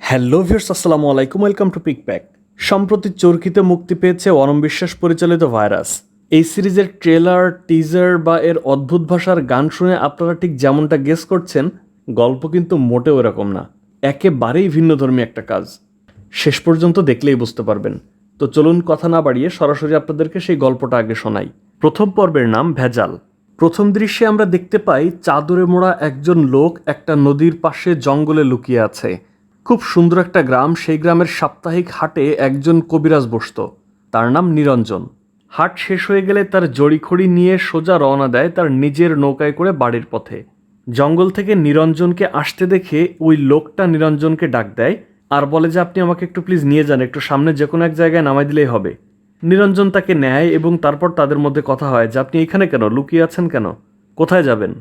Hello viewers আসসালামু আলাইকুম welcome to পিকপ্যাক সম্প্রতি চরকিতে মুক্তি পেয়েছে অনম বিশ্বাস পরিচালিত ভাইরাস। এই সিরিজের ট্রেলার, টিজার বা এর অদ্ভুত ভাষার গান শুনে আপনারা ঠিক যেমনটা গেস করছেন, গল্প কিন্তু মোটেও এরকম না। একেবারেই ভিন্নধর্মী একটা কাজ। শেষ পর্যন্ত দেখলেই বুঝতে পারবেন। তো চলুন কথা না বাড়িয়ে সরাসরি আপনাদেরকে সেই গল্পটা আগে শোনাই। প্রথম পর্বের নাম ভেজাল। প্রথম দৃশ্যে আমরা দেখতে পাই চাদরে মোড়া একজন লোক একটা নদীর পাশে জঙ্গলে লুকিয়ে আছে। খুব সুন্দর একটা গ্রাম, সেই গ্রামের সাপ্তাহিক হাটে একজন কবিরাজ বসত। তার নাম নিরঞ্জন। হাট শেষ হয়ে গেলে তার জড়িখড়ি নিয়ে সোজা রওনা দেয় তার নিজের নৌকায় করে বাড়ির পথে। জঙ্গল থেকে নিরঞ্জনকে আসতে দেখে ওই লোকটা নিরঞ্জনকে ডাক দেয়, আর বলে যে, আপনি আমাকে একটু প্লিজ নিয়ে যান, একটু সামনে যে কোনো এক জায়গায় নামাই দিলেই হবে। নিরঞ্জন তাকে নেয় এবং তারপর তাদের মধ্যে কথা হয়, যে, আপনি এখানে কেন? লুকিয়ে আছেন কেন? কোথায় যাবেন?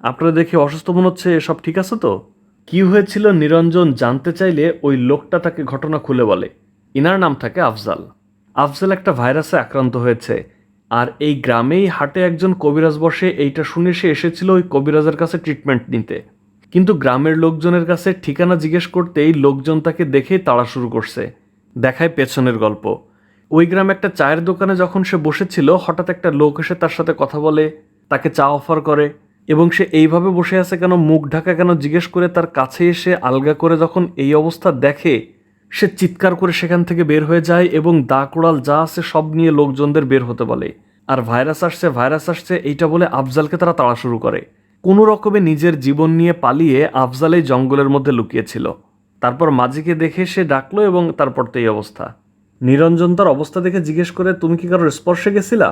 আপনারা দেখে অসুস্থ মনে হচ্ছে সব ঠিক আছে তো? কি হয়েছিল নিরঞ্জন জানতে চাইলে ওই লোকটা তাকে ঘটনা খুলে বলে। ইনার নাম থাকে আফজাল। আফজাল একটা ভাইরাসে আক্রান্ত হয়েছে। আর এই গ্রামেই হাটে একজন কবিরাজ বসে এইটা শুনে সে এসেছিল ওই কবিরাজের কাছে ট্রিটমেন্ট নিতে। কিন্তু গ্রামের লোকজনের কাছে ঠিকানা জিজ্ঞেস করতেই লোকজন তাকে দেখেই তাড়া শুরু করছে। দেখায় পেছনের গল্প। ওই গ্রামে একটা চায়ের দোকানে যখন সে বসেছিল, হঠাৎ একটা লোক এসে তার সাথে কথা বলে, তাকে চা অফার করে। এবং সে এইভাবে বসে আছে কেন, মুখ ঢাকা কেন জিজ্ঞেস করে তার কাছে এসে আলগা করে যখন এই অবস্থা দেখে, সে চিৎকার করে সেখান থেকে বের হয়ে যায় এবং দা কোড়াল যা আছে সব নিয়ে লোকজনদের বের হতে বলে। আর ভাইরাস আসছে ভাইরাস আসছে, এইটা বলে আফজালকে তারা তাড়া শুরু করে। কোনো রকমে নিজের জীবন নিয়ে পালিয়ে আফজাল এই জঙ্গলের মধ্যে লুকিয়েছিল। তারপর মাঝিকে দেখে সে ডাকলো এবং তারপর তো এই অবস্থা। নিরঞ্জন তার অবস্থা দেখে জিজ্ঞেস করে, তুমি কি কারোর স্পর্শে গেছিলা?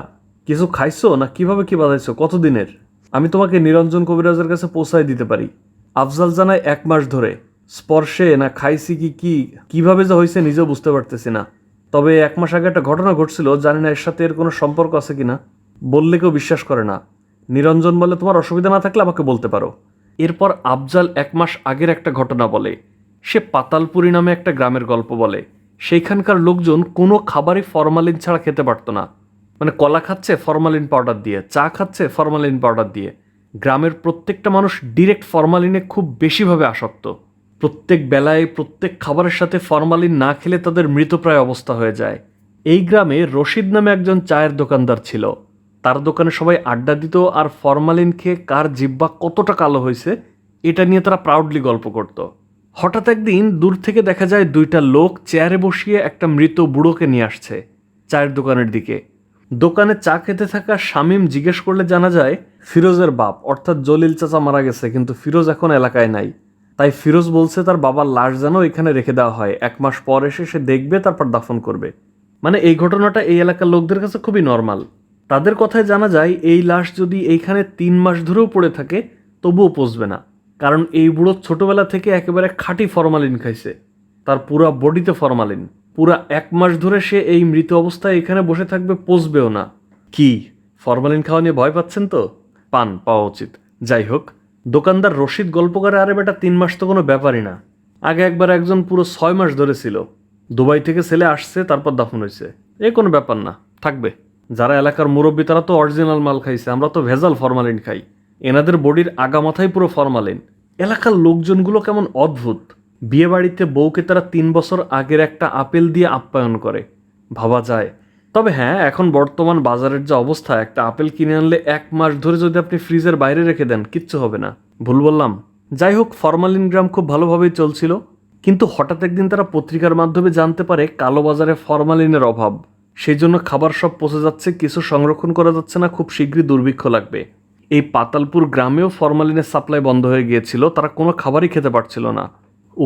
কিছু খাইছো? না কীভাবে কি বাজাইছো কতদিনের? আমি তোমাকে নিরঞ্জন কবিরাজের কাছে পৌঁছায় দিতে পারি। আফজাল জানায়, এক মাস ধরে। স্পর্শে না খাইছি কি কি, কীভাবে যে হয়েছে নিজেও বুঝতে পারতেছি না। তবে এক মাস আগে একটা ঘটনা ঘটছিল, জানি না এর সাথে এর কোনো সম্পর্ক আছে কিনা। বললে কেউ বিশ্বাস করে না। নিরঞ্জন বলে, তোমার অসুবিধা না থাকলে আমাকে বলতে পারো। এরপর আফজাল এক মাস আগের একটা ঘটনা বলে। সে পাতালপুরি নামে একটা গ্রামের গল্প বলে। সেইখানকার লোকজন কোনো খাবারই ফরমালিন ছাড়া খেতে পারতো না। মানে কলা খাচ্ছে ফরমালিন পাউডার দিয়ে। চা খাচ্ছে ফরমালিন পাউডার দিয়ে। গ্রামের প্রত্যেকটা মানুষ ডিরেক্ট ফরমালিনে খুব বেশিভাবে আসক্ত। প্রত্যেক বেলায়, প্রত্যেক খাবারের সাথে ফরমালিন না খেলে তাদের মৃতপ্রায় অবস্থা হয়ে যায়। এই গ্রামে রশিদ নামে একজন চায়ের দোকানদার ছিল। তার দোকানে সবাই আড্ডা দিত আর ফরমালিন খেয়ে কার জিব্বা কতটা কালো হয়েছে, এটা নিয়ে তারা প্রাউডলি গল্প করত। হঠাৎ একদিন দূর থেকে দেখা যায় দুইটা লোক চেয়ারে বসিয়ে একটা মৃত বুড়োকে নিয়ে আসছে। চায়ের দোকানের দিকে। দোকানে চা খেতে থাকা শামীম জিজ্ঞেস করলে জানা যায়, ফিরোজের বাপ, অর্থাৎ জলিল চাচা মারা গেছে, কিন্তু ফিরোজ এখন এলাকায় নাই। তাই ফিরোজ বলছে তার বাবার লাশ যেন এখানে রেখে দেওয়া হয়। এক মাস পর এসে সে দেখবে, তারপর দাফন করবে। মানে এই ঘটনাটা এই এলাকার লোকদের কাছে খুবই নর্মাল। তাদের কথায় জানা যায়, এই লাশ যদি এইখানে তিন মাস ধরেও পড়ে থাকে, তবুও পচবে না। কারণ এই বুড়ো ছোটবেলা থেকে একেবারে খাঁটি ফরমালিন খাইছে। তার পুরা বডিতে ফরমালিন। পুরা এক মাস ধরে সে এই মৃত অবস্থায় এখানে বসে থাকবে, পচবেও না। কি, ফরমালিন খাওয়া নিয়ে ভয় পাচ্ছেন তো? পান, পাওয়া উচিত। যাই হোক, দোকানদার রশিদ গল্প করে আরে বেটা, তিন মাস তো কোনো ব্যাপারই না। আগে একবার একজন পুরো ছয় মাস ধরে ছিল। দুবাই থেকে ছেলে আসছে, তারপর দাফন হয়েছে। এ কোনো ব্যাপার না, থাকবে। যারা এলাকার মুরব্বী, তারা তো অরিজিনাল মাল খাইছে, আমরা তো ভেজাল ফরমালিন খাই। এনাদের বডির আগা মাথায় পুরো ফরমালিন। এলাকার লোকজনগুলো কেমন অদ্ভুত। বিয়ে বাড়িতে বউকে তারা তিন বছর আগের একটা আপেল দিয়ে আপ্যায়ন করে। ভাবা যায়। তবে হ্যাঁ এখন বর্তমান বাজারের যে অবস্থা, একটা আপেল কিনে আনলে এক মাস ধরে যদি আপনি ফ্রিজের বাইরে রেখে দেন, কিচ্ছু হবে না। ভুল বললাম? যাই হোক, ফরমালিন গ্রাম খুব ভালোভাবেই চলছিল। কিন্তু হঠাৎ একদিন তারা পত্রিকার মাধ্যমে জানতে পারে কালো বাজারে ফরমালিনের অভাব। সেই জন্য খাবার সব পচে যাচ্ছে, কিছু সংরক্ষণ করা যাচ্ছে না, খুব শীঘ্রই দুর্ভিক্ষ লাগবে। এই পাতালপুর গ্রামেও ফরমালিনের সাপ্লাই বন্ধ হয়ে গিয়েছিল, তারা কোনো খাবারই খেতে পারছিল না।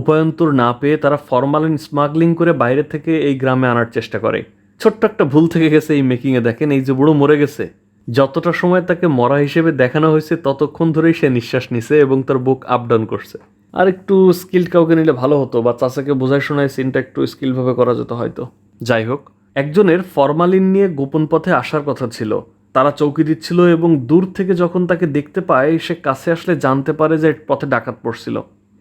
উপায়ন্তর না পেয়ে তারা ফরমালিন স্মাগলিং করে বাইরে থেকে এই গ্রামে আনার চেষ্টা করে। ছোট্ট একটা ভুল থেকে গেছে এই মেকিংয়ে, দেখেন এই যে বুড়ো মরে গেছে। যতটা সময় তাকে মরা হিসেবে দেখানো হয়েছে, ততক্ষণ ধরেই সে নিঃশ্বাস নিছে এবং তার বুক আপ ডাউন করছে। আর একটু স্কিল কাউকে নিলে ভালো হতো বা চাচাকে বোঝায় শোনায় সিনটা একটু স্কিলভাবে করা যেত হয়তো। যাই হোক, একজনের ফরমালিন নিয়ে গোপন পথে আসার কথা ছিল। তারা চৌকি দিচ্ছিল এবং দূর থেকে যখন তাকে দেখতে পায়, সে কাছে আসলে জানতে পারে যে পথে ডাকাত পড়ছিল।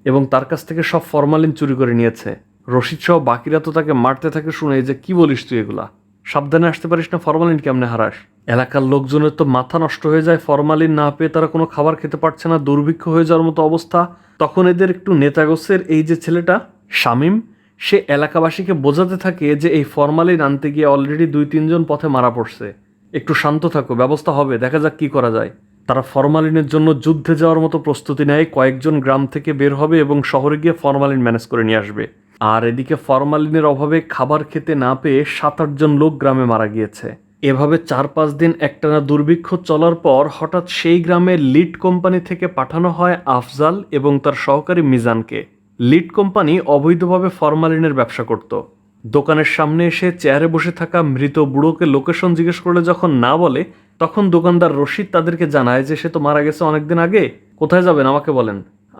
এবং তার কাছ থেকে সব ফরমালিন চুরি করে নিয়েছে। রশিদ সহ বাকিরা তো তাকে মারতে থাকে শুনে যে, কি বলিস তুই এগুলা? সাবধানে আসতে পারিস না, ফরমালিন কেমনে হারাস? এলাকার লোকজনের তো মাথা নষ্ট হয়ে যায়, ফরমালিন না পেয়ে তারা কোনো খাবার খেতে পারছে না, দুর্ভিক্ষ হয়ে যাওয়ার মতো অবস্থা। তখন এদের একটু নেতাগোছের এই যে ছেলেটা, শামিম, সে এলাকাবাসীকে বোঝাতে থাকে যে, এই ফরমালিন আনতে গিয়ে অলরেডি দুই তিনজন পথে মারা পড়ছে। একটু শান্ত থাকো, ব্যবস্থা হবে, দেখা যাক কি করা যায়। তারা ফরমালিনের জন্য যুদ্ধে যাওয়ার মতো প্রস্তুতি নেয়, কয়েকজন গ্রাম থেকে বের হবে এবং শহরে গিয়ে ফরমালিন ম্যানেজ করে নিয়ে আসবে। আর এদিকে ফরমালিনের অভাবে খাবার খেতে না পেয়ে সাত আটজন লোক গ্রামে মারা গিয়েছে। এভাবে চার পাঁচ দিন একটানা দুর্ভিক্ষ চলার পর হঠাৎ সেই গ্রামে লিড কোম্পানি থেকে পাঠানো হয় আফজাল এবং তার সহকারী মিজানকে। লিড কোম্পানি অবৈধভাবে ফরমালিনের ব্যবসা করত। দোকানের সামনে এসে চেয়ারে বসে থাকা মৃত বুড়োকে লোকেশন জিজ্ঞেস করলে যখন না বলে তখন দোকানদার রশিদ তাদেরকে জানায় যে সে তো মারা গেছে অনেকদিন আগে। কোথায় যাবেন? আমাকে বলেন।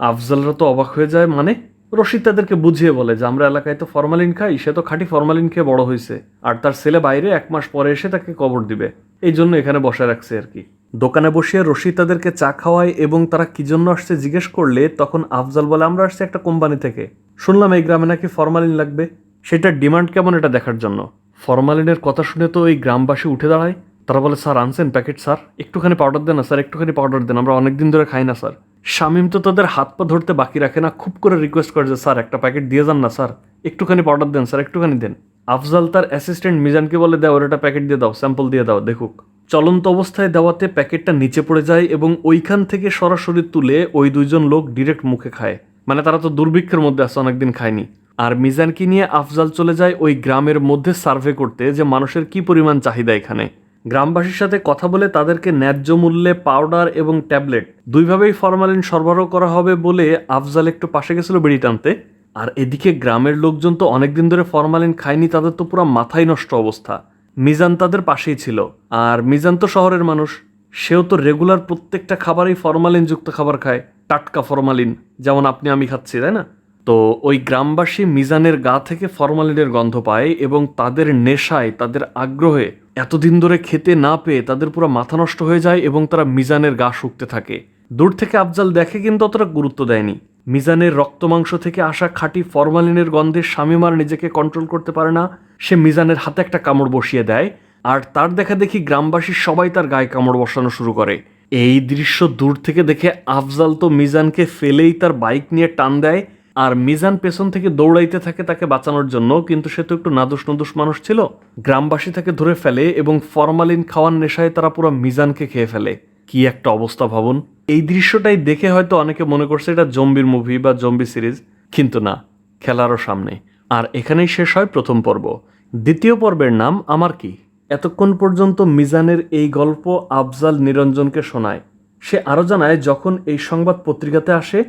আফজালরা তো অবাক হয়ে যায় মানে রশিদ তাদেরকে বুঝিয়ে বলে যে আমরা এলাকায় তো ফরমালিন খাই, সে তো খাঁটি ফরমালিন খেয়ে বড় হয়েছে আর তার ছেলে বাইরে এক মাস পরে এসে তাকে কবর দিবে। এই জন্য এখানে বসে রাখছে আর কি। দোকানে বসিয়ে রশিদ তাদেরকে চা খাওয়ায় এবং তারা কি জন্য আসছে জিজ্ঞেস করলে তখন আফজাল বলে, আমরা আসছি একটা কোম্পানি থেকে। শুনলাম এই গ্রামে নাকি ফরমালিন লাগবে। সেটার ডিমান্ড কেমন এটা দেখার জন্য? ফরমালিনের কথা শুনে তো ওই গ্রামবাসী উঠে দাঁড়ায়। তারা বলে, স্যার, আনছেন প্যাকেট, স্যার। একটুখানি পাউডার দেন না, স্যার, একটুখানি পাউডার দেন, আমরা অনেকদিন ধরে খাই না, স্যার। শামিম তো তাদের হাত পা ধরতে বাকি রাখে না, খুব করে রিকোয়েস্ট করে যে, স্যার, একটা প্যাকেট দিয়ে যান না, স্যার। একটুখানি পাউডার দেন, স্যার, একটুখানি দেন। আফজাল তার অ্যাসিস্ট্যান্ট মিজানকে বলে, দেও, ওর একটা প্যাকেট দিয়ে দাও স্যাম্পল দিয়ে দাও, দেখুক। চলন্ত অবস্থায় দেওয়াতে প্যাকেটটা নিচে পড়ে যায় এবং ওইখান থেকে সরাসরি তুলে ওই দুইজন লোক ডিরেক্ট মুখে খায়। মানে তারা তো দুর্ভিক্ষের মধ্যে আছে, অনেকদিন খায়নি। আর মিজানকে নিয়ে আফজাল চলে যায় ওই গ্রামের মধ্যে সার্ভে করতে যে, মানুষের কি পরিমাণ চাহিদা এখানে। গ্রামবাসীর সাথে কথা বলে তাদেরকে ন্যায্য মূল্যে পাউডার এবং ট্যাবলেট দুইভাবেই ফরমালিন সরবরাহ করা হবে বলে আফজাল একটু পাশে গেছিল বেড়ি টানতে। আর এদিকে গ্রামের লোকজন তো অনেকদিন ধরে ফরমালিন খায়নি, তাদের তো পুরো মাথায় নষ্ট অবস্থা। মিজান তাদের পাশেই ছিল। আর মিজান তো শহরের মানুষ। সেও তো রেগুলার প্রত্যেকটা খাবারেই ফরমালিন যুক্ত খাবার খায়, টাটকা ফরমালিন, যেমন আপনি আমি খাচ্ছি, তাই না? তো ওই গ্রামবাসী মিজানের গা থেকে ফরমালিনের গন্ধ পায় এবং তাদের নেশায়, তাদের আগ্রহে এতদিন ধরে খেতে না পেয়ে তাদের পুরো মাথা নষ্ট হয়ে যায় এবং তারা মিজানের গা শুকতে থাকে। দূর থেকে আফজাল দেখে কিন্তু অতটা গুরুত্ব দেয়নি। মিজানের রক্ত মাংস থেকে আসা খাঁটি ফরমালিনের গন্ধে স্বামীমার নিজেকে কন্ট্রোল করতে পারে না। সে মিজানের হাতে একটা কামড় বসিয়ে দেয় আর তার দেখা দেখি গ্রামবাসী সবাই তার গায়ে কামড় বসানো শুরু করে। এই দৃশ্য দূর থেকে দেখে আফজাল তো মিজানকে ফেলেই তার বাইক নিয়ে টান দেয় আর মিজান পেছন থেকে দৌড়াইতে থাকে তাকে বাঁচানোর জন্য, কিন্তু সে তো একটু নাদুস নদুস মানুষ ছিল। গ্রামবাসী তাকে ধরে ফেলে এবং ফরমালিন খাওয়ার নেশায় তারা পুরো মিজানকে খেয়ে ফেলে। কি একটা অবস্থা ভাবুন। এই দৃশ্যটাই দেখে হয়তো অনেকে মনে করছে এটা জম্বির মুভি বা জম্বি সিরিজ কিন্তু না, খেলারও সামনে। আর এখানেই শেষ হয় প্রথম পর্ব। দ্বিতীয় পর্বের নাম আমার কি? এতক্ষণ পর্যন্ত মিজানের এই গল্প আফজাল নিরঞ্জনকে শোনায়। সে আরও জানায়, যখন এই সংবাদ পত্রিকাতে আসে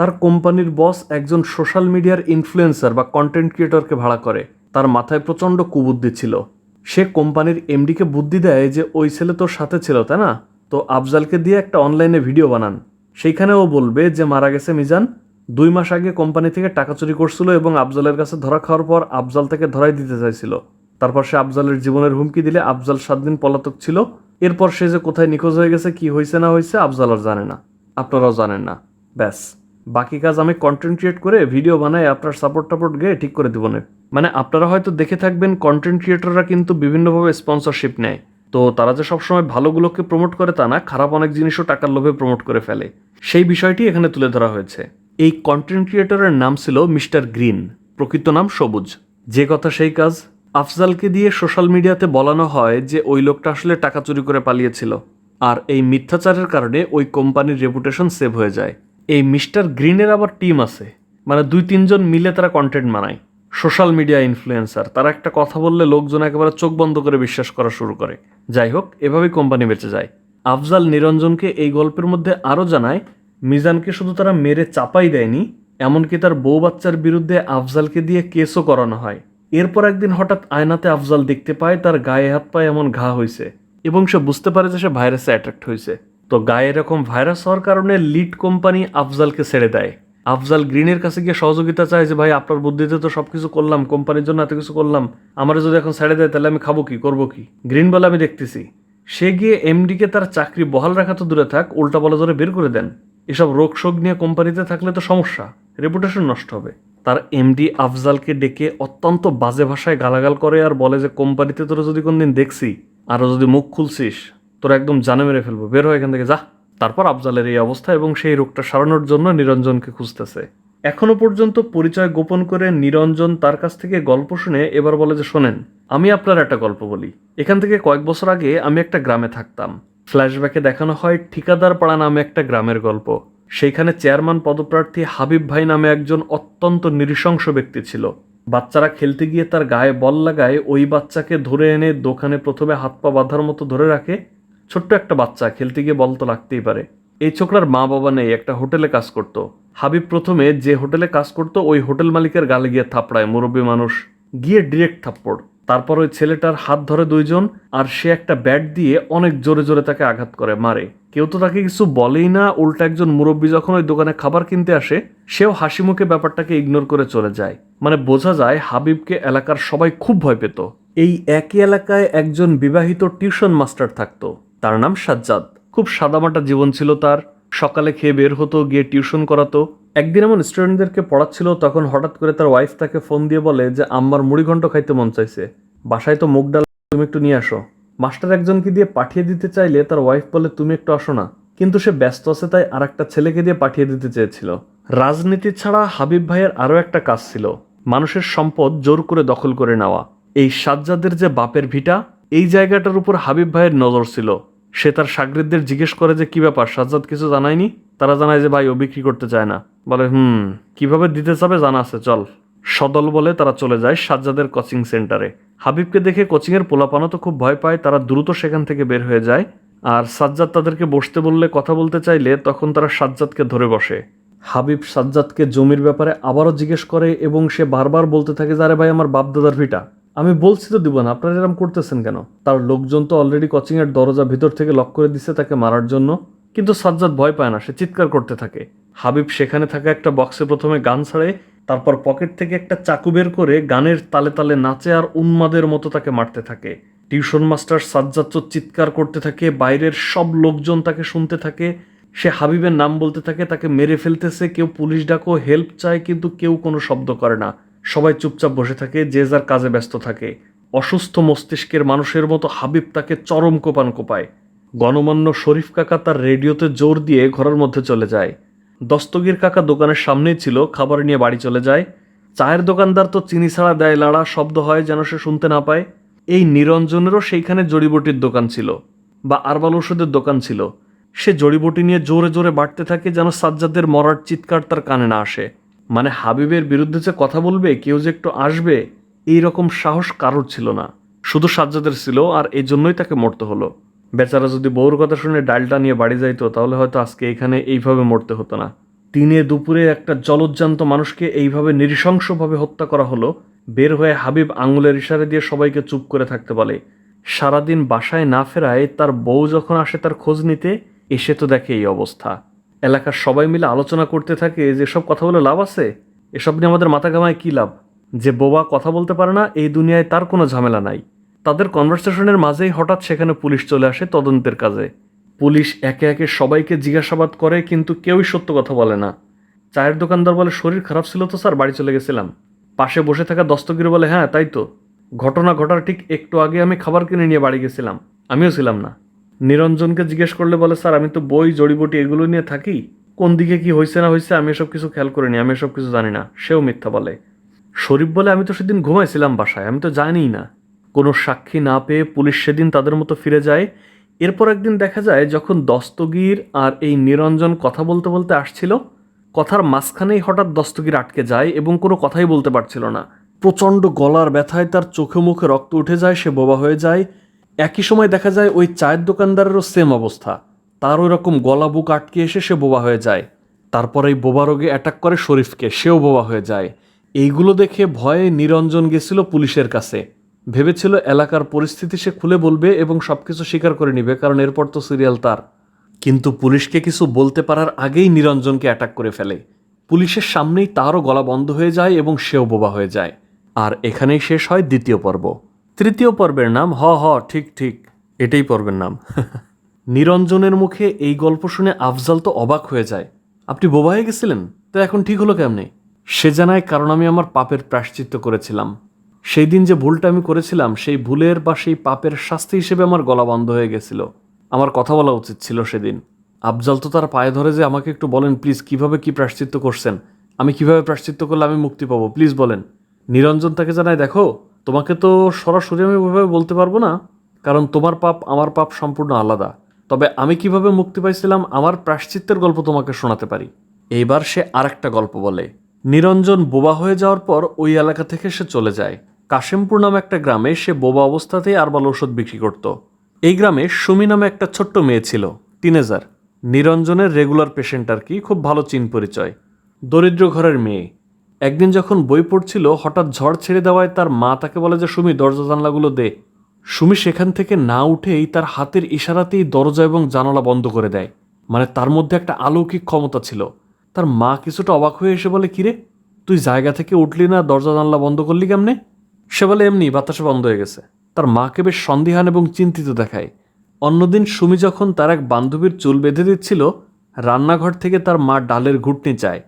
তার কোম্পানির বস একজন সোশ্যাল মিডিয়ার ইনফ্লুয়েন্সার বা কন্টেন্ট ক্রিয়েটরকে ভাড়া করে। তার মাথায় প্রচণ্ড কুবুদ্ধি ছিল। সে কোম্পানির এমডিকে বুদ্ধি দেয় যে, ওই ছেলে তোর সাথে ছিল, তাই না? তো আফজালকে দিয়ে একটা অনলাইনে ভিডিও বানান। সেইখানে ও বলবে যে, মারা গেছে মিজান। দুই মাস আগে কোম্পানি থেকে টাকা চুরি করছিল এবং আফজালের কাছে ধরা খাওয়ার পর আফজাল তাকে ধরাই দিতে চাইছিল। তারপর সে আফজালের জীবনের হুমকি দিলে আফজাল সাত দিন পলাতক ছিল। এরপর সে যে কোথায় নিখোঁজ হয়ে গেছে, কি হয়েছে না হয়েছে আফজাল আর জানে না। আপনারাও জানেন না। ব্যাস। বাকি কাজ আমি কন্টেন্ট ক্রিয়েট করে ভিডিও বানাই, আপনার সাপোর্ট টাপোর্ট গিয়ে ঠিক করে দেবো না। মানে আপনারা হয়তো দেখে থাকবেন কন্টেন্ট ক্রিয়েটররা কিন্তু বিভিন্নভাবে স্পন্সরশিপ নেয়। তো তারা যে সবসময় ভালোগুলোকে প্রমোট করে তা না, খারাপ অনেক জিনিসও টাকার লোভে প্রমোট করে ফেলে। সেই বিষয়টি এখানে তুলে ধরা হয়েছে। এই কন্টেন্ট ক্রিয়েটরের নাম ছিল মিস্টার গ্রিন। প্রকৃত নাম সবুজ। যে কথা সেই কাজ। আফজালকে দিয়ে সোশ্যাল মিডিয়াতে বলানো হয় যে ওই লোকটা আসলে টাকা চুরি করে পালিয়েছিল। আর এই মিথ্যাচারের কারণে ওই কোম্পানির রেপুটেশন সেভ হয়ে যায়। এই মিস্টার গ্রিনের আবার টিম আছে। মানে দুই তিনজন মিলে তারা কন্টেন্ট বানায়। সোশ্যাল মিডিয়া ইনফ্লুয়েন্সার তারা একটা কথা বললে লোকজন একেবারে চোখ বন্ধ করে বিশ্বাস করা শুরু করে। যাই হোক, এভাবেই কোম্পানি বেঁচে যায়। আফজাল নিরঞ্জনকে এই গল্পের মধ্যে আরও জানায়, মিজানকে শুধু তারা মেরে চাপাই দেয়নি, এমনকি তার বউ বাচ্চার বিরুদ্ধে আফজালকে দিয়ে কেসও করানো হয়। এরপর একদিন হঠাৎ আয়নাতে আফজাল দেখতে পায় তার গায়ে হাত পায়ে এমন ঘা হয়েছে এবং সে বুঝতে পারে যে সে ভাইরাসে অ্যাট্রাক্ট হয়েছে তো গায়ে এরকম ভাইরাস হওয়ার কারণে লিড কোম্পানি আফজালকে ছেড়ে দেয়। আফজাল গ্রিনের কাছে গিয়ে সহযোগিতা চায় যে, ভাই, আপনার বুদ্ধিতে তো সব কিছু করলাম, কোম্পানির জন্য এত কিছু করলাম, আমার যদি এখন ছেড়ে দেয়, তাহলে আমি খাব কি, করব কি? গ্রিন বলে, আমি দেখতেছি। সে গিয়ে এমডিকে তার চাকরি বহাল রাখা তো দূরে থাক, উল্টা বলা ধরে বের করে দেন। এসব রোগ শোক নিয়ে কোম্পানিতে থাকলে তো সমস্যা, রেপুটেশন নষ্ট হবে। তার এমডি আফজালকে ডেকে অত্যন্ত বাজে ভাষায় গালাগাল করে আর বলে যে, কোম্পানিতে তোরা যদি কোনদিন দেখছি আরও যদি মুখ খুলছিস তোরা একদম জানে মেরে ফেলব। বের হয় এখান থেকে, যা। তারপর আফজালের এই অবস্থা এবং সেই রোগটা সারানোর জন্য নিরঞ্জনকে খুঁজতেছে। এখনও পর্যন্ত পরিচয় গোপন করে নিরঞ্জন তার কাছ থেকে গল্প শুনে এবার বলে যে, শোনেন, আমি আপনার একটা গল্প বলি। এখান থেকে কয়েক বছর আগে আমি একটা গ্রামে থাকতাম। ফ্ল্যাশব্যাকে দেখানো হয় ঠিকাদার পাড়া নামে একটা গ্রামের গল্প। সেইখানে চেয়ারম্যান পদপ্রার্থী হাবিব ভাই নামে একজন অত্যন্ত নৃশংস ব্যক্তি ছিল। বাচ্চারা খেলতে গিয়ে তার গায়ে বল লাগায় ওই বাচ্চাকে ধরে এনে দোকানে প্রথমে হাত পা বাঁধার মতো ধরে রাখে ছোট্ট একটা বাচ্চা খেলতে গিয়ে বল তো লাগতেই পারে। এই ছোকরার মা বাবা নেই, একটা হোটেলে কাজ করত। হাবিব প্রথমে যে হোটেলে কাজ করত, ওই হোটেল মালিকের গালে গিয়ে থাপড়ায়, মুরব্বী মানুষ। গিয়ে ডিরেক্ট থাপ্পড়। তারপর ওই ছেলেটার হাত ধরে দুইজন, আর সে একটা ব্যাট দিয়ে অনেক জোরে জোরে তাকে আঘাত করে, মারে। কেউ তো তাকে কিছু বলেই না, উল্টা একজন মুরব্বী যখন ওই দোকানে খাবার কিনতে আসে, সেও হাসি মুখে ব্যাপারটাকে ইগনোর করে চলে যায়। মানে বোঝা যায় হাবিবকে এলাকার সবাই খুব ভয় পেত। এই একই এলাকায় একজন বিবাহিত টিউশন মাস্টার থাকতো। তার নাম সাজ্জাদ। খুব সাদামাটা জীবন ছিল তার। সকালে খেয়ে বের হতো, গিয়ে টিউশন করাতো। একদিন এমন স্টুডেন্টদেরকে পড়াচ্ছিল, তখন হঠাৎ করে তার ওয়াইফ তাকে ফোন দিয়ে বলে যে, আম্মার মুড়িঘণ্ট খাইতে মন চাইছে। বাসায় তো মুগ ডাল, তুমি একটু নিয়ে আসো। মাস্টার একজনকে দিয়ে পাঠিয়ে দিতে চাইলে তার ওয়াইফ বলে, তুমি একটু আসো না। কিন্তু সে ব্যস্ত আছে, তাই আর একটা ছেলেকে দিয়ে পাঠিয়ে দিতে চেয়েছিল। রাজনীতি ছাড়া হাবিব ভাইয়ের আরও একটা কাজ ছিল, মানুষের সম্পদ জোর করে দখল করে নেওয়া। এই সাজ্জাদের যে বাপের ভিটা, এই জায়গাটার উপর হাবিব ভাইয়ের নজর ছিল। সে তার সাগরিদদের জিজ্ঞেস করে যে, কি ব্যাপার? সাজ্জাদ কিছু জানায়নি? তারা জানায় যে, ভাই, ও বিক্রি করতে চায় না। বলে, হুম, কীভাবে দিতে চাবে জানা আছে, চল। সদল বলে তারা চলে যায় সাজ্জাদের কোচিং সেন্টারে। হাবিবকে দেখে কোচিংয়ের পোলাপানো তো খুব ভয় পায়, তারা দ্রুত সেখান থেকে বের হয়ে যায়। আর সাজ্জাদ তাদেরকে বসতে বললে, কথা বলতে চাইলে তখন তারা সাজ্জাদকে ধরে বসে। হাবিব সাজ্জাদকে জমির ব্যাপারে আবারও জিজ্ঞেস করে এবং সে বারবার বলতে থাকে যে, আরে ভাই, আমার বাপদাদার ভিটা। আমি বলছি তো দিব না আপনারা এরকম করতেছেন কেন? তার লোকজন তো অলরেডি কোচিং এর দরজা ভিতর থেকে লক করে দিচ্ছে তাকে মারার জন্য। কিন্তু সাজ্জাদ ভয় পায় না, সে চিৎকার করতে থাকে। হাবিব সেখানে থাকা একটা বক্সে প্রথমে গান ছাড়ে, তারপর পকেট থেকে একটা চাকু বের করে গানের তালে তালে নাচে আর উন্মাদের মতো তাকে মারতে থাকে। টিউশন মাস্টার সাজ্জাদ চিৎকার করতে থাকে, বাইরের সব লোকজন তাকে শুনতে থাকে। সে হাবিবের নাম বলতে থাকে, তাকে মেরে ফেলতেছে, কেউ পুলিশ ডাকো হেল্প চায়, কিন্তু কেউ কোনো শব্দ করে না। সবাই চুপচাপ বসে থাকে, যে যার কাজে ব্যস্ত থাকে। অসুস্থ মস্তিষ্কের মানুষের মতো হাবিব তাকে চরম কোপান কোপায়। গণমান্য শরীফ কাকা তার রেডিওতে জোর দিয়ে ঘরের মধ্যে চলে যায়। দস্তগীর কাকা দোকানের সামনেই ছিল, খাবার নিয়ে বাড়ি চলে যায়। চায়ের দোকানদার তো চিনি ছাড়া দেয় লাড়া, শব্দ হয় যেন সে শুনতে না পায়। এই নিরঞ্জনেরও সেইখানে জড়িবটির দোকান ছিল, বা আরবাল ওষুধের দোকান ছিল। সে জড়িবটি নিয়ে জোরে জোরে বাড়তে থাকে যেন সাজ্জাদের মরার চিৎকার তার কানে না আসে। মানে হাবিবের বিরুদ্ধে যে কথা বলবে, কেউ যে একটু আসবে এই রকম সাহস কারোর ছিল না। শুধু সাজ্জাদের ছিল, আর এই জন্যই তাকে মরতে হলো। বেচারা যদি বউর কথা শুনে ডালটা নিয়ে বাড়ি যাইতো, তাহলে হয়তো আজকে এখানে এইভাবে মরতে হতো না। দিনে দুপুরে একটা জলজ্জান্ত মানুষকে এইভাবে নৃশংসভাবে হত্যা করা হলো, বের হয়ে হাবিব আঙুলের ইশারে দিয়ে সবাইকে চুপ করে থাকতে বলে। সারাদিন বাসায় না ফেরায় তার বউ যখন আসে তার খোঁজ নিতে, এসে তো দেখে এই অবস্থা। এলাকার সবাই মিলে আলোচনা করতে থাকে যে সব কথা বলে লাভ আছে? এসব নিয়ে আমাদের মাথা ঘামায় কী লাভ? যে বোবা কথা বলতে পারে না, এই দুনিয়ায় তার কোনো ঝামেলা নাই। তাদের কনভারসেশনের মাঝেই হঠাৎ সেখানে পুলিশ চলে আসে তদন্তের কাজে। পুলিশ একে একে সবাইকে জিজ্ঞাসাবাদ করে, কিন্তু কেউই সত্য কথা বলে না। চায়ের দোকানদার বলে, শরীর খারাপ ছিল তো স্যার, বাড়ি চলে গেছিলাম। পাশে বসে থাকা দস্তগির বলে হ্যাঁ তাই তো। ঘটনা ঘটার ঠিক একটু আগে আমি খাবার কিনে নিয়ে বাড়ি গেছিলাম। আমিও ছিলাম না। নিরঞ্জনকে জিজ্ঞেস করলে বলে, স্যার, আমি তো বই, জড়িবটি এগুলো নিয়ে থাকি। কোন দিকে কি হয়েছে না হয়েছে আমি এসব কিছু খেয়াল করিনি, আমি এসব কিছু জানি না। সেও মিথ্যা বলে। শরীফ বলে, আমি তো সেদিন ঘুমাইছিলাম বাসায়, আমি তো জানিই না। কোনো সাক্ষী না পেয়ে পুলিশ সেদিন তাদের মতো ফিরে যায়। এরপর একদিন দেখা যায়, যখন দস্তগীর আর এই নিরঞ্জন কথা বলতে বলতে আসছিল, কথার মাঝখানেই হঠাৎ দস্তগীর আটকে যায় এবং কোনো কথাই বলতে পারছিল না। প্রচণ্ড গলার ব্যথায় তার চোখে মুখে রক্ত উঠে যায়, সে বোবা হয়ে যায়। একই সময় দেখা যায় ওই চায়ের দোকানদারেরও সেম অবস্থা। তার ওই রকম গলা বুক আটকে এসে সে বোবা হয়ে যায়। তারপর এই বোবা রোগে অ্যাটাক করে শরীফকে, সেও বোবা হয়ে যায়। এইগুলো দেখে ভয়ে নিরঞ্জন গেছিল পুলিশের কাছে। ভেবেছিল এলাকার পরিস্থিতি সে খুলে বলবে এবং সব কিছু স্বীকার করে নিবে, কারণ এরপর তো সিরিয়াল তার। কিন্তু পুলিশকে কিছু বলতে পারার আগেই নিরঞ্জনকে অ্যাটাক করে ফেলে। পুলিশের সামনেই তারও গলা বন্ধ হয়ে যায় এবং সেও বোবা হয়ে যায়। আর এখানেই শেষ হয় দ্বিতীয় পর্ব। তৃতীয় পর্বের নাম হ হ, ঠিক ঠিক, এটাই পর্বের নাম। নিরঞ্জনের মুখে এই গল্প শুনে আফজাল তো অবাক হয়ে যায়। আপনি বোবা হয়ে গেছিলেন? তো এখন ঠিক হলো কেমনে? সে জানায় কারণ আমি আমার পাপের প্রায়শ্চিত্ত করেছিলাম। সেই দিন যে ভুলটা আমি করেছিলাম, সেই ভুলের বা সেই পাপের শাস্তি হিসেবে আমার গলা বন্ধ হয়ে গেছিল। আমার কথা বলা উচিত ছিল সেদিন। আফজাল তো তার পায়ে ধরে যে আমাকে একটু বলেন, প্লিজ, কীভাবে কি প্রায়শ্চিত্ত করছেন? আমি কীভাবে প্রাশ্চিত্য করলে আমি মুক্তি পাবো? প্লিজ বলেন। নিরঞ্জন তাকে জানায়, দেখো তোমাকে তো সরাসরি আমি ওইভাবে বলতে পারব না, কারণ তোমার পাপ আমার পাপ সম্পূর্ণ আলাদা। তবে আমি কীভাবে মুক্তি পাইছিলাম আমার প্রাশ্চিত্যের গল্প তোমাকে শোনাতে পারি। এইবার সে আরেকটা গল্প বলে। নিরঞ্জন বোবা হয়ে যাওয়ার পর ওই এলাকা থেকে সে চলে যায়। কাশিমপুর নামে একটা গ্রামে সে বোবা অবস্থাতেই আরবাল ওষুধ বিক্রি করত। এই গ্রামে সুমি নামে একটা ছোট্ট মেয়ে ছিল, টিনেজার। নিরঞ্জনের রেগুলার পেশেন্ট আর কি, খুব ভালো চিন পরিচয়। দরিদ্র ঘরের মেয়ে। একদিন যখন বই পড়ছিল, হঠাৎ ঝড় ছেড়ে দেওয়ায় তার মা তাকে বলে যে, সুমি, দরজা জানলাগুলো দে। সুমি সেখান থেকে না উঠেই তার হাতের ইশারাতেই দরজা এবং জানালা বন্ধ করে দেয়। মানে তার মধ্যে একটা অলৌকিক ক্ষমতা ছিল। তার মা কিছুটা অবাক হয়ে এসে বলে, কিরে, তুই জায়গা থেকে উঠলি না, দরজা জানলা বন্ধ করলি কেমনে? সে বলে, এমনি, বাতাসে বন্ধ হয়ে গেছে। তার মাকে বেশ সন্দিহান এবং চিন্তিত দেখায়। অন্যদিন সুমি যখন তার এক বান্ধবীর চুল বেঁধে দিচ্ছিল, রান্নাঘর থেকে তার মা ডালের ঘুটনি চায়।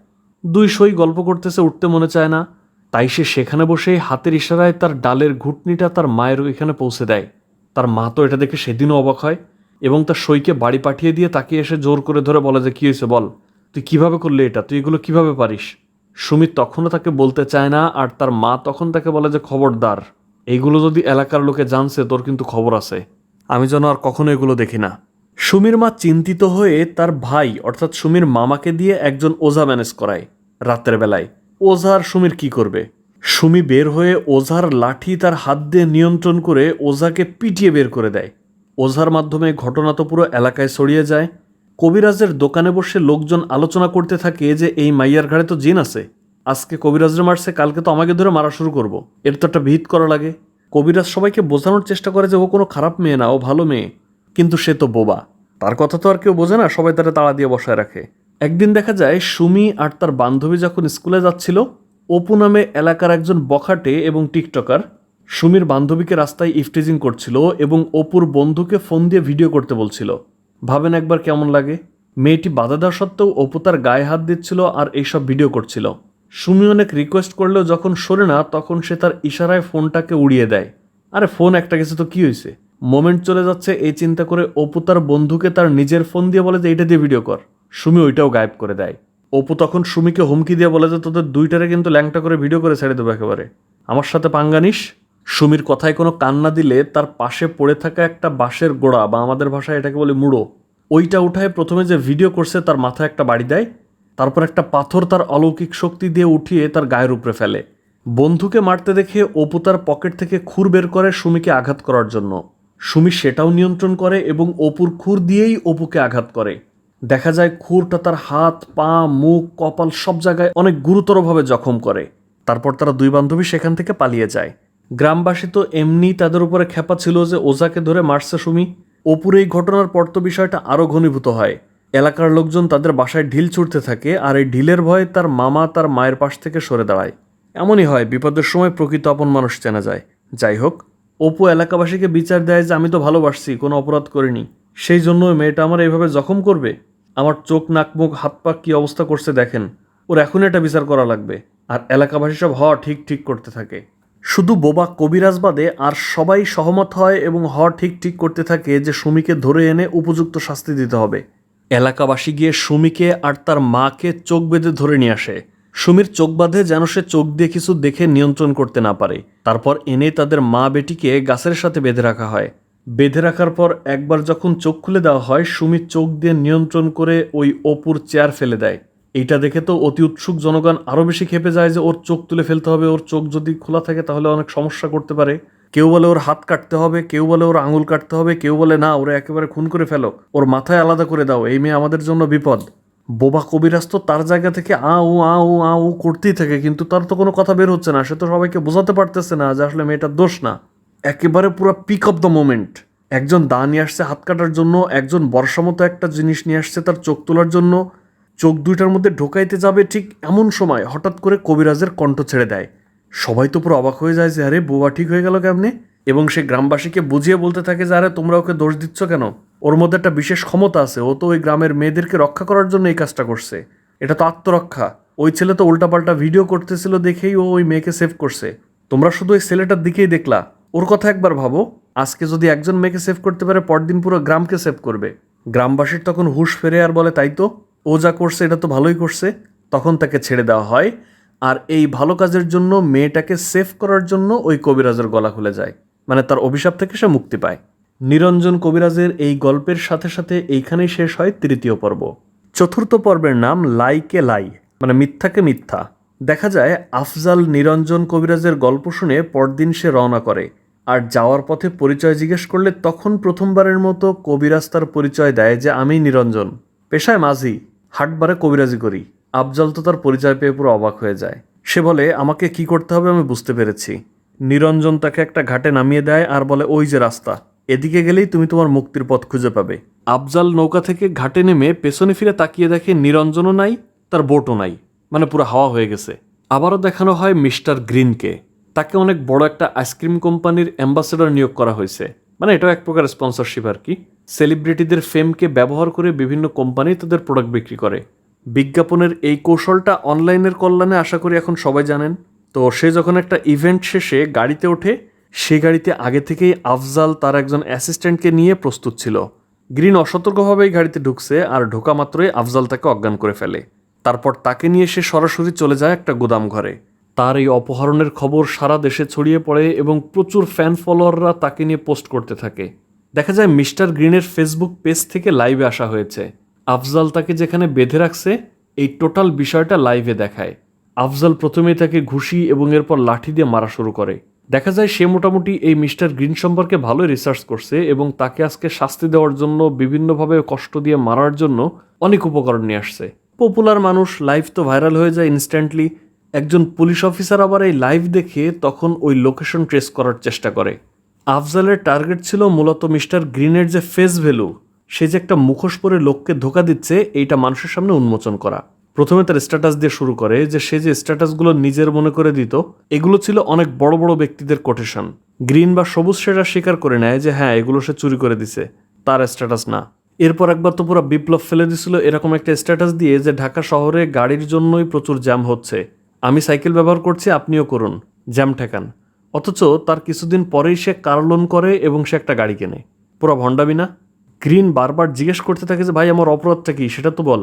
দুই সই গল্প করতেছে, উঠতে মনে চায় না। তাই সে সেখানে বসেই হাতের ইশারায় তার ডালের ঘুটনিটা তার মায়ের এখানে পৌঁছে দেয়। তার মা তো এটা দেখে সেদিনও অবাক হয় এবং তার সইকে বাড়ি পাঠিয়ে দিয়ে তাকে এসে জোর করে ধরে বলে যে, কী হয়েছে বল? তুই কীভাবে করলি এটা? তুই এগুলো কীভাবে পারিস? সুমিত তখনও তাকে বলতে চায় না আর তার মা তখন তাকে বলে যে, খবরদার এইগুলো যদি এলাকার লোকে জানছে তোর কিন্তু খবর আছে। আমি যেন আর কখনো এগুলো দেখি না। সুমির মা চিন্তিত হয়ে তার ভাই, অর্থাৎ সুমির মামাকে দিয়ে একজন ওঝা ম্যানেজ করায় রাতের বেলায়। ওঝা আর সুমির কি করবে? সুমি বের হয়ে ওঝার লাঠি তার হাত দিয়ে নিয়ন্ত্রণ করে ওঝাকে পিটিয়ে বের করে দেয়। ওঝার মাধ্যমে ঘটনা তো পুরো এলাকায় ছড়িয়ে যায়। কবিরাজের দোকানে বসে লোকজন আলোচনা করতে থাকে যে, এই মাইয়ার ঘাড়ে তো জিন আছে। আজকে কবিরাজরে মারছে, কালকে তো আমাকে ধরে মারা শুরু করব। এর তো একটা ভিত করা লাগে। কবিরাজ সবাইকে বোঝানোর চেষ্টা করে যে, ও কোনো খারাপ মেয়ে না, ও ভালো মেয়ে। কিন্তু সে তো বোবা। তার কথা তো আর কেউ বোঝে না, সবাই তারা তাড়া দিয়ে বসায় রাখে। একদিন দেখা যায়, সুমি আর তার বান্ধবী যখন স্কুলে যাচ্ছিল, অপু নামে এলাকার একজন বখাটে এবং টিকটকার সুমির বান্ধবীকে রাস্তায় ইফটিজিং করছিল এবং অপুর বন্ধুকে ফোন দিয়ে ভিডিও করতে বলছিল। ভাবেন একবার কেমন লাগে? মেয়েটি বাধা দেওয়া সত্ত্বেও অপু তার গায়ে হাত দিচ্ছিল আর এইসব ভিডিও করছিল। সুমি অনেক রিকোয়েস্ট করলেও যখন সরে না, তখন সে তার ইশারায় ফোনটাকে উড়িয়ে দেয়। আরে, ফোন একটা কিছু তো কী হয়েছে মোমেন্ট চলে যাচ্ছে, এই চিন্তা করে অপু তার বন্ধুকে তার নিজের ফোন দিয়ে বলে যে, এইটা দিয়ে ভিডিও কর। সুমি ওইটাও গায়েব করে দেয়। অপু তখন সুমিকে হুমকি দিয়ে বলে যে, তোদের দুইটারে কিন্তু ল্যাংটা করে ভিডিও করে ছেড়ে দেবো একেবারে। আমার সাথে পাঙ্গানিস সুমির কথায় কোনো কান্না দিলে তার পাশে পড়ে থাকা একটা বাঁশের গোড়া বা আমাদের ভাষায় এটাকে বলে মুড়ো, ওইটা উঠায় প্রথমে যে ভিডিও করছে তার মাথায় একটা বাড়ি দেয়, তারপর একটা পাথর তার অলৌকিক শক্তি দিয়ে উঠিয়ে তার গায়ের উপরে ফেলে। বন্ধুকে মারতে দেখে অপু তার পকেট থেকে খুর বের করে সুমিকে আঘাত করার জন্য। সুমি সেটাও নিয়ন্ত্রণ করে এবং অপুর খুর দিয়েই অপুকে আঘাত করে। দেখা যায় খুরটা তার হাত, পা, মুখ, কপাল সব জায়গায় অনেক গুরুতরভাবে জখম করে। তারপর তারা দুই বান্ধবী সেখান থেকে পালিয়ে যায়। গ্রামবাসী তো এমনি তাদের উপরে খেপা ছিল যে ওজাকে ধরে মারছে সুমি। অপুর এই ঘটনার পর তো বিষয়টা আরও ঘনীভূত হয়। এলাকার লোকজন তাদের বাসায় ঢিল ছুটতে থাকে আর এই ঢিলের ভয়ে তার মামা তার মায়ের পাশ থেকে সরে দাঁড়ায়। এমনই হয়, বিপদের সময় প্রকৃত আপন মানুষ চেনা যায়। যাই হোক অপু এলাকাবাসীকে বিচার দেয় যে আমি তো ভালোবাসছি, কোনো অপরাধ করিনি। সেই জন্য মেয়েটা আমার এইভাবে জখম করবে? আমার চোখ, নাক, মুখ, হাত, পা কী অবস্থা করছে দেখেন। ওর এখন এটা বিচার করা লাগবে। আর এলাকাবাসী সব হ ঠিক ঠিক করতে থাকে। শুধু বোবা কবিরাজ বাদে আর সবাই সহমত হয় এবং হ ঠিক ঠিক করতে থাকে যে সুমিকে ধরে এনে উপযুক্ত শাস্তি দিতে হবে। এলাকাবাসী গিয়ে সুমিকে আর তার মাকে চোখ বেঁধে ধরে নিয়ে আসে। সুমির চোখ বাঁধে যেন সে চোখ দিয়ে কিছু দেখে নিয়ন্ত্রণ করতে না পারে। তারপর এনে তাদের মা বেটিকে গাছের সাথে বেঁধে রাখা হয়। বেঁধে রাখার পর একবার যখন চোখ খুলে দেওয়া হয় সুমির চোখ দিয়ে নিয়ন্ত্রণ করে ওই অপুর চেয়ার ফেলে দেয়। এইটা দেখে তো অতি উৎসুক জনগণ আরও বেশি খেপে যায় যে ওর চোখ তুলে ফেলতে হবে, ওর চোখ যদি খোলা থাকে তাহলে অনেক সমস্যা করতে পারে। কেউ বলে ওর হাত কাটতে হবে, কেউ বলে ওর আঙুল কাটতে হবে, কেউ বলে, না, ওরা একেবারে খুন করে ফেলো, ওর মাথায় আলাদা করে দাও, এই মেয়ে আমাদের জন্য বিপদ। বোবা কবিরাজ তো তার জায়গা থেকে আ উ আ উ আ উ করতেই থাকে, কিন্তু তার তো কোনো কথা বের হচ্ছে না। সে তো সবাইকে বোঝাতে পারতেছে না যে আসলে মেয়েটার দোষ না। একেবারে পুরো পিক অফ দ্য মোমেন্ট একজন দা নিয়ে আসছে হাত কাটার জন্য, একজন বর্ষা মতো একটা জিনিস নিয়ে আসছে তার চোখ তোলার জন্য। চোখ দুইটার মধ্যে ঢোকাইতে যাবে ঠিক এমন সময়, হঠাৎ করে কবিরাজের কণ্ঠ ছেড়ে দেয়। সবাই তো পুরো অবাক হয়ে যায় যে, আরে, বোবা ঠিক হয়ে গেল কেমনে? এবং সে গ্রামবাসীকে বুঝিয়ে বলতে থাকে যে, আরে, তোমরা ওকে দোষ দিচ্ছ কেন? ওর মধ্যে একটা বিশেষ ক্ষমতা আছে, ও তো ওই গ্রামের মেয়েদেরকে রক্ষা করার জন্য এই কাজটা করছে। এটা তো আত্মরক্ষা। ওই ছেলে তো উল্টাপাল্টা ভিডিও করতেছিল দেখেই ও ওই মেয়েকে সেভ করছে। তোমরা শুধু ওই ছেলেটার দিকেই দেখলা। ওর কথা একবার ভাবো, আজকে যদি একজন মেয়েকে সেভ করতে পারে, পরদিন পুরো গ্রামকে সেভ করবে। গ্রামবাসীর তখন হুশ ফেরে আর বলে, তাই তো? ও যা করছে, এটা তো ভালোই করছে। তখন তাকে ছেড়ে দেওয়া হয়। আর এই ভালো কাজের জন্য মেয়েটাকে সেভ করার জন্য ওই কবিরাজের গলা খুলে যায়। মানে তার অভিশাপ থেকে সে মুক্তি পায়। নিরঞ্জন কবিরাজের এই গল্পের সাথে সাথে এইখানেই শেষ হয় তৃতীয় পর্ব। চতুর্থ পর্বের নাম লাইকে লাই মানে মিথ্যাকে মিথ্যা। দেখা যায় আফজাল নিরঞ্জন কবিরাজের গল্প শুনে পরদিন সে রওনা করে, আর যাওয়ার পথে পরিচয় জিজ্ঞেস করলে তখন প্রথমবারের মতো কবিরাজ তার পরিচয় দেয় যে, আমি নিরঞ্জন। পেশায় মাঝি, হাটবারে কবিরাজি করি। আফজাল তো তার পরিচয় পেয়ে পুরো অবাক হয়ে যায়। সে বলে, আমাকে কি করতে হবে আমি বুঝতে পেরেছি। নিরঞ্জন তাকে একটা ঘাটে নামিয়ে দেয় আর বলে, ওই যে রাস্তা। এদিকে গেলেই তুমি তোমার মুক্তির পথ খুঁজে পাবে। আফজাল নৌকা থেকে ঘাটে নেমে পেছনে ফিরে তাকিয়ে দেখে নিরঞ্জনও নাই, তার বোটও নাই। মানে পুরো হাওয়া হয়ে গেছে। আবারও দেখানো হয় মিস্টার গ্রিনকে। তাকে অনেক বড় একটা আইসক্রিম কোম্পানির অ্যাম্বাসেডর নিয়োগ করা হয়েছে। মানে এটাও এক প্রকার স্পন্সরশিপ আর কি। সেলিব্রিটিদের ফেমকে ব্যবহার করে বিভিন্ন কোম্পানি তাদের প্রোডাক্ট বিক্রি করে। বিজ্ঞাপনের এই কৌশলটা অনলাইনের কল্যাণে আশা করি এখন সবাই জানেন। তো সে যখন একটা ইভেন্ট শেষে গাড়িতে ওঠে সেই গাড়িতে আগে থেকেই আফজাল তার একজন অ্যাসিস্ট্যান্টকে নিয়ে প্রস্তুত ছিল। গ্রিন অসতর্কভাবেই গাড়িতে ঢুকছে আর ঢোকা মাত্রই আফজাল তাকে অজ্ঞান করে ফেলে। তারপর তাকে নিয়ে সে সরাসরি চলে যায় একটা গুদাম ঘরে। তার এই অপহরণের খবর সারা দেশে ছড়িয়ে পড়ে এবং প্রচুর ফ্যান ফলোয়াররা তাকে নিয়ে পোস্ট করতে থাকে। দেখা যায় মিস্টার গ্রিনের ফেসবুক পেজ থেকে লাইভে আসা হয়েছে। আফজাল তাকে যেখানে বেঁধে রাখছে, এই টোটাল বিষয়টা লাইভে দেখায়। আফজাল প্রথমেই তাকে ঘুষি এবং এরপর লাঠি দিয়ে মারা শুরু করে। দেখা যায় সে মোটামুটি এই মিস্টার গ্রিন সম্পর্কে ভালোই রিসার্চ করছে এবং তাকে আজকে শাস্তি দেওয়ার জন্য বিভিন্নভাবে কষ্ট দিয়ে মারার জন্য অনেক উপকরণ নিয়ে আসছে। পপুলার মানুষ লাইভ তো ভাইরাল হয়ে যায় ইনস্ট্যান্টলি একজন পুলিশ অফিসার আবার এই লাইভ দেখে তখন ওই লোকেশন ট্রেস করার চেষ্টা করে। আফজালের টার্গেট ছিল মূলত মিস্টার গ্রিনের যে ফেস ভ্যালু সে যে একটা মুখোশ পরে লোককে ধোকা দিচ্ছে, এইটা মানুষের সামনে উন্মোচন করা। প্রথমে তার স্ট্যাটাস দিয়ে শুরু করে যে সে যে স্ট্যাটাসগুলো নিজের মনে করে দিত, এগুলো ছিল অনেক বড় বড় ব্যক্তিদের কোটেশন গ্রিন বা সবুজ সেটা স্বীকার করে নেয় যে হ্যাঁ এগুলো সে চুরি করে দিছে, তার স্ট্যাটাস না। এরপর একবার তো পুরো বিপ্লব ফেলে দিছিল এরকম একটা স্ট্যাটাস দিয়ে যে ঢাকা শহরে গাড়ির জন্যই প্রচুর জ্যাম হচ্ছে। আমি সাইকেল ব্যবহার করছি, আপনিও করুন, জ্যাম ঠেকান। অথচ তার কিছুদিন পরেই সে কার লোন করে এবং সে একটা গাড়ি কেনে। পুরো ভণ্ডাবি না? গ্রিন বারবার জিজ্ঞেস করতে থাকে যে, ভাই, আমার অপরাধটা কি? সেটা তো বল।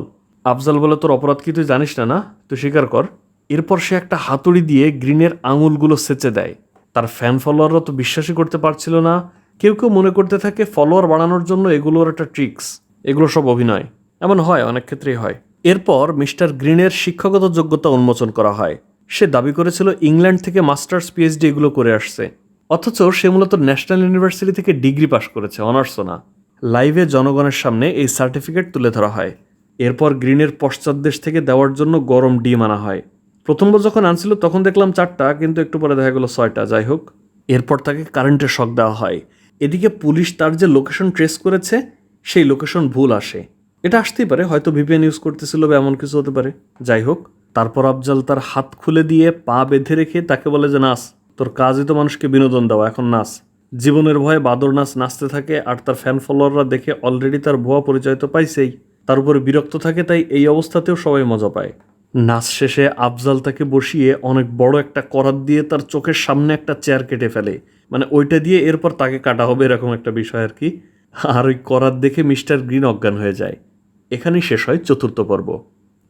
আফজাল বলে তোর অপরাধ কি তুই জানিস না না? তুই স্বীকার কর। এরপর সে একটা হাতুড়ি দিয়ে গ্রিনের আঙুলগুলো সেচে দেয়। তার ফ্যান ফলোয়াররা তো বিশ্বাসই করতে পারছিল না। কেউ কেউ মনে করতে থাকে ফলোয়ার বাড়ানোর জন্য এগুলোর একটা ট্রিক্স এগুলো সব অভিনয়। এমন হয়, অনেক ক্ষেত্রেই হয়। এরপর মিস্টার গ্রিনের শিক্ষাগত যোগ্যতা উন্মোচন করা হয়। সে দাবি করেছিল ইংল্যান্ড থেকে মাস্টার্স পিএইচডি এগুলো করে আসছে। অথচ সে মূলত ন্যাশনাল ইউনিভার্সিটি থেকে ডিগ্রি পাশ করেছে, অনার্সও না। লাইভে জনগণের সামনে এই সার্টিফিকেট তুলে ধরা হয়। এরপর গ্রিনের পশ্চাৎদেশ থেকে দেওয়ার জন্য গরম ডিম আনা হয়। প্রথমবার যখন আনছিল, তখন দেখলাম চারটা, কিন্তু একটু পরে দেখা গেলো ছয়টা। যাই হোক, এরপর তাকে কারেন্টের শক দেওয়া হয়। এদিকে পুলিশ তার যে লোকেশন ট্রেস করেছে, সেই লোকেশন ভুল আসে। এটা আসতেই পারে, হয়তো ভিপিএন ইউজ করতেছিল বা এমন কিছু হতে পারে। যাই হোক, তারপর আফজাল তার হাত খুলে দিয়ে পা বেঁধে রেখে তাকে বলে যে নাচ তোর কাজই তো মানুষকে বিনোদন দেওয়া, এখন নাচ জীবনের ভয়ে বাদর নাচ নাচতে থাকে, আর তার ফ্যান ফলোয়াররা দেখে অলরেডি তার ভুয়া পরিচয় তো পাইছেই। তার উপরে বিরক্ত থাকে, তাই এই অবস্থাতেও সবাই মজা পায়। নাচ শেষে আফজাল তাকে বসিয়ে অনেক বড় একটা করাত দিয়ে তার চোখের সামনে একটা চেয়ার কেটে ফেলে। মানে ওইটা দিয়ে এরপর তাকে কাটা হবে এরকম একটা বিষয় আর কি। আর ওই করাত দেখে মিস্টার গ্রিন অজ্ঞান হয়ে যায়। এখানেই শেষ হয় চতুর্থ পর্ব।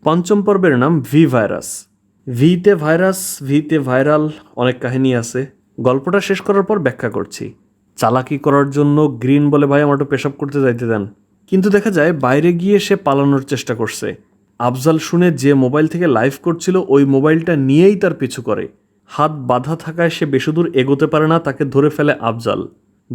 পঞ্চম পর্বের নাম ভি ভাইরাস। ভিতে ভাইরাস, ভিতে ভাইরাল, অনেক কাহিনী আছে। গল্পটা শেষ করার পর ব্যাখ্যা করছি। চালাকি করার জন্য গ্রিন বলে ভাই আমার একটু পেশাব করতে যাইতে দেন। কিন্তু দেখা যায় বাইরে গিয়ে সে পালানোর চেষ্টা করছে। আফজাল শুনে যে মোবাইল থেকে লাইভ করছিল, ওই মোবাইলটা নিয়েই তার পিছু করে। হাত বাঁধা থাকায় সে বেশিদূর এগোতে পারে না, তাকে ধরে ফেলে আফজাল।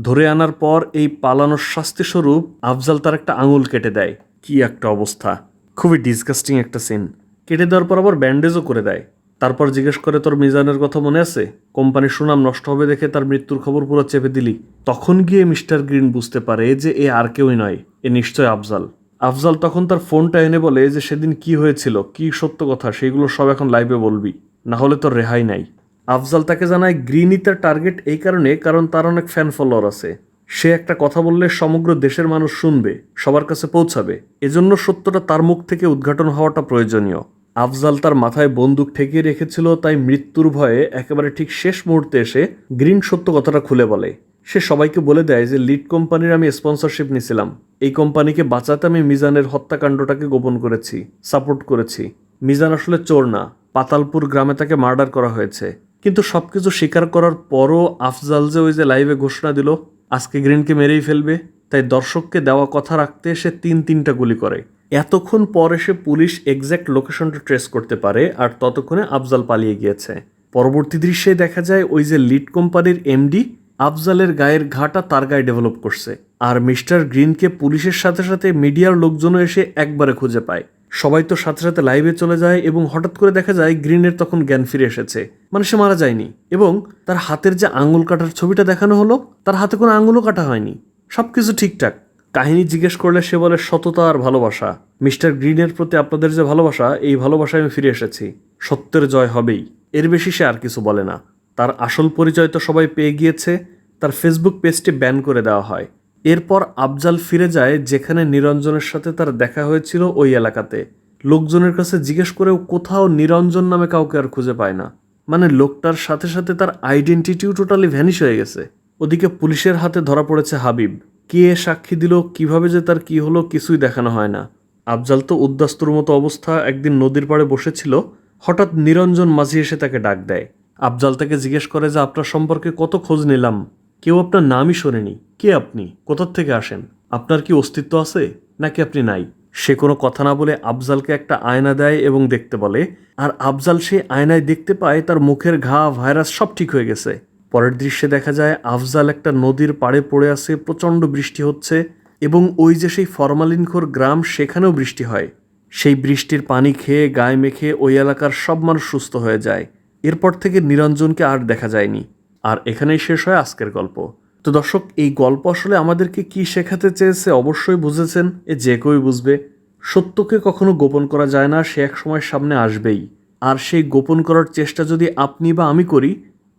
ধরে আনার পর এই পালানোর শাস্তিস্বরূপ আফজাল তার একটা আঙুল কেটে দেয়। কি একটা অবস্থা। খুবই ডিসগাস্টিং একটা সিন কেটে দেওয়ার পর আবার ব্যান্ডেজও করে দেয়। তারপর জিজ্ঞেস করে, তোর মিজানের কথা মনে আছে? কোম্পানির সুনাম নষ্ট হবে দেখে তার মৃত্যুর খবর পুরো চেপে দিলি। তখন গিয়ে মিস্টার গ্রিন বুঝতে পারে যে এ আর কেউই নয়, এ নিশ্চয় আফজাল। আফজাল তখন তার ফোনটা এনে বলে যে, সেদিন কি হয়েছিল? কি সত্য কথা? সেগুলো সব এখন লাইভে বলবি। না হলে তোর রেহাই নাই। আফজাল তাকে জানায়, গ্রিনই তার টার্গেট এই কারণে, কারণ তার অনেক ফ্যান ফলোয়ার আছে। সে একটা কথা বললে সমগ্র দেশের মানুষ শুনবে, সবার কাছে পৌঁছাবে। এজন্য সত্যটা তার মুখ থেকে উদ্ঘাটন হওয়াটা প্রয়োজনীয়। আফজাল তার মাথায় বন্দুক ঠেকিয়ে রেখেছিল, তাই মৃত্যুর ভয়ে একেবারে ঠিক শেষ মুহূর্তে এসে গ্রিন সত্য কথাটা খুলে বলে। সে সবাইকে বলে দেয় যে, লিড কোম্পানির আমি স্পন্সরশিপ নিছিলাম। এই কোম্পানিকে বাঁচাতে আমি মিজানের হত্যাকাণ্ডটাকে গোপন করেছি সাপোর্ট করেছি। মিজান আসলে চোর না। পাতালপুর গ্রামে তাকে মার্ডার করা হয়েছে। কিন্তু সব কিছু স্বীকার করার পরও আফজাল যে ওই যে লাইভে ঘোষণা দিল, আজকে গ্রিনকে মেরেই ফেলবে, তাই দর্শককে দেওয়া কথা রাখতে সে তিন তিনটা গুলি করে। এতক্ষণ পর এসে পুলিশ এক্স্যাক্ট লোকেশনটা ট্রেস করতে পারে আর ততক্ষণে আফজাল পালিয়ে গিয়েছে। পরবর্তী দৃশ্যে দেখা যায় ওই যে লিড কোম্পানির এমডি আফজালের গায়ের ঘাটা তার গায়ে ডেভেলপ করছে আর মিস্টার গ্রিনকে পুলিশের সাথে সাথে মিডিয়ার লোকজনও এসে একবারে খুঁজে পায়। সবাই তো সাথে সাথে লাইভে চলে যায় এবং হঠাৎ করে দেখা যায় গ্রিনের তখন জ্ঞান ফিরে এসেছে। মানে সে মারা যায়নি এবং তার হাতের যে আঙুল কাটার ছবিটা দেখানো হলো, তার হাতে কোনো আঙুলও কাটা হয়নি। সব কিছু ঠিকঠাক। কাহিনী জিজ্ঞেস করলে সে বলে সততা আর ভালোবাসা। মিস্টার গ্রিনের প্রতি আপনাদের যে ভালোবাসা, এই ভালোবাসায় আমি ফিরে এসেছি। সত্যের জয় হবেই। এর বেশি সে আর কিছু বলে না। তার আসল পরিচয় তো সবাই পেয়ে গিয়েছে। তার ফেসবুক পেজটি ব্যান করে দেওয়া হয়। এরপর আফজাল ফিরে যায় যেখানে নিরঞ্জনের সাথে তার দেখা হয়েছিল ওই এলাকাতে। লোকজনের কাছে জিজ্ঞেস করেও কোথাও নিরঞ্জন নামে কাউকে আর খুঁজে পায় না। মানে লোকটার সাথে সাথে তার আইডেন্টিটিও টোটালি ভ্যানিশ হয়ে গেছে। ওদিকে পুলিশের হাতে ধরা পড়েছে হাবিব। কে সাক্ষী দিল, কীভাবে যে তার কি হলো কিছুই দেখানো হয় না। আফজাল তো উদ্দাস্তুর মতো অবস্থা একদিন নদীর পাড়ে বসেছিল, হঠাৎ নিরঞ্জন মাঝি এসে তাকে ডাক দেয়। আফজাল তাকে জিজ্ঞেস করে যে, আপনার সম্পর্কে কত খোঁজ নিলাম? কেউ আপনার নামই শোনেনি। কে আপনি? কোথার থেকে আসেন? আপনার কি অস্তিত্ব আছে? নাকি আপনি নাই? সে কোনো কথা না বলে আফজালকে একটা আয়না দেয় এবং দেখতে বলে, আর আফজাল সে আয়নায় দেখতে পায় তার মুখের ঘা, ভাইরাস সব ঠিক হয়ে গেছে। পরের দৃশ্যে দেখা যায়, আফজাল একটা নদীর পাড়ে পড়ে আছে, প্রচণ্ড বৃষ্টি হচ্ছে এবং ওই যে সেই ফরমালিনখোর গ্রাম সেখানেও বৃষ্টি হয়। সেই বৃষ্টির পানি খেয়ে গায়ে মেখে ওই এলাকার সব মানুষ সুস্থ হয়ে যায়। এরপর থেকে নিরঞ্জনকে আর দেখা যায়নি। আর এখানেই শেষ হয় আজকের গল্প। তো দর্শক, এই গল্প আসলে আমাদেরকে কি শেখাতে চেয়েছে অবশ্যই বুঝেছেন, এ যে কেউই বুঝবে। সত্যকে কখনো গোপন করা যায় না, সে এক সময় সামনে আসবেই। আর সেই গোপন করার চেষ্টা যদি আপনি বা আমি করি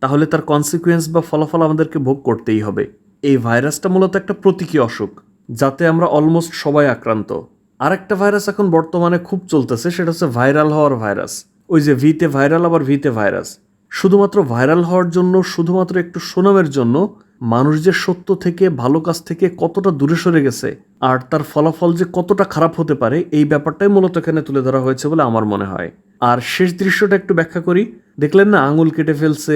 তাহলে তার কনসিকুয়েন্স বা ফলাফল আমাদেরকে ভোগ করতেই হবে। এই ভাইরাসটা মূলত একটা প্রতীকী অসুখ, যাতে আমরা অলমোস্ট সবাই আক্রান্ত। আরেকটা ভাইরাস এখন বর্তমানে খুব চলতেছে, সেটা হচ্ছে ভাইরাল হওয়ার ভাইরাস। ওই যে ভিতে ভাইরাল, আবার ভিতে ভাইরাস। শুধুমাত্র ভাইরাল হওয়ার জন্য, শুধুমাত্র একটু সুনামের জন্য, মানুষ যে সত্য থেকে, ভালো কাজ থেকে কতটা দূরে সরে গেছে, আর তার ফলাফল যে কতটা খারাপ হতে পারে, এই ব্যাপারটাই মূলত এখানে তুলে ধরা হয়েছে বলে আমার মনে হয়। আর শেষ দৃশ্যটা একটু ব্যাখ্যা করি। দেখলেন না, আঙুল কেটে ফেলছে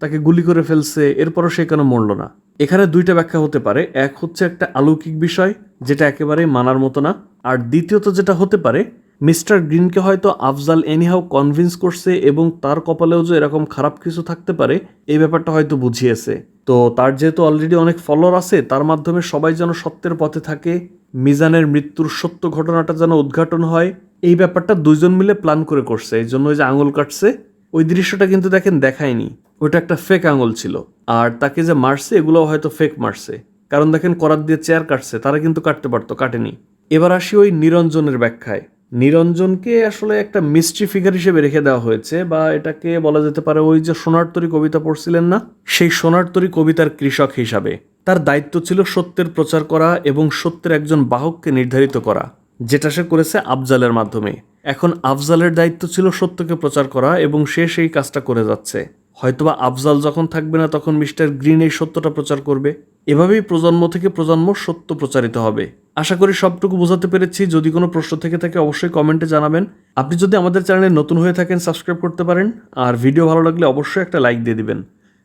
তাকে গুলি করে ফেলছে, এরপরও সে কেন মরল না? এখানে দুইটা ব্যাখ্যা হতে পারে। এক হচ্ছে একটা অলৌকিক বিষয়, যেটা একেবারেই মানার মতো না। আর দ্বিতীয়ত যেটা হতে পারে, মিস্টার গ্রিনকে হয়তো আফজাল এনিহাও কনভিন্স করছে এবং তার কপালেও যে এরকম খারাপ কিছু থাকতে পারে, এই ব্যাপারটা হয়তো বুঝিয়েছে। তো তার যেহেতু অলরেডি অনেক ফলোয়ার আছে, তার মাধ্যমে সবাই যেন সত্যের পথে থাকে, মিজানের মৃত্যুর সত্য ঘটনাটা যেন উদ্ঘাটন হয়, এই ব্যাপারটা দুইজন মিলে প্ল্যান করে করছে। এই জন্য ওই যে আঙুল কাটছে। ওই দৃশ্যটা কিন্তু দেখেন দেখায়নি। ওইটা একটা ফেক আঙুল ছিল। আর তাকে যে মারছে এগুলো হয়তো ফেক মারছে। কারণ দেখেন করার দিয়ে চেয়ার কাটছে, তারা কিন্তু কাটতে পারতো, কাটেনি। এবার আসি ওই নিরঞ্জনের ব্যাখ্যায়। নিরঞ্জনকে আসলে একটা মিস্ট্রি ফিগার হিসেবে রেখে দেওয়া হয়েছে, বা এটাকে বলা যেতে পারে ওই যে সোনার তরী কবিতা পড়ছিলেন না? সেই সোনার তরী কবিতার কৃষক হিসাবে। তার দায়িত্ব ছিল সত্যের প্রচার করা এবং সত্যের একজন বাহককে নির্ধারিত করা। যেটা সে করেছে আফজালের মাধ্যমে। এখন আফজালের দায়িত্ব ছিল সত্যকে প্রচার করা এবং সে সেই কাজটা করে যাচ্ছে। হয়তোবা আফজাল যখন থাকবে না তখন মিস্টার গ্রিন এই সত্যটা প্রচার করবে। এভাবেই প্রজন্ম থেকে প্রজন্ম সত্য প্রচারিত হবে। আশা করি সবটুকু বোঝাতে পেরেছি। যদি কোনো প্রশ্ন থেকে থাকে অবশ্যই কমেন্টে জানাবেন। আপনি যদি আমাদের চ্যানেলে নতুন হয়ে থাকেন, সাবস্ক্রাইব করতে পারেন। আর ভিডিও ভালো লাগলে অবশ্যই একটা লাইক দিয়ে দিবেন।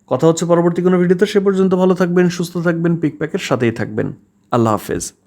কথা হচ্ছে পরবর্তী কোনো ভিডিওতে, সে পর্যন্ত ভালো থাকবেন, সুস্থ থাকবেন পিকপ্যাকের সাথেই থাকবেন। আল্লাহ হাফেজ।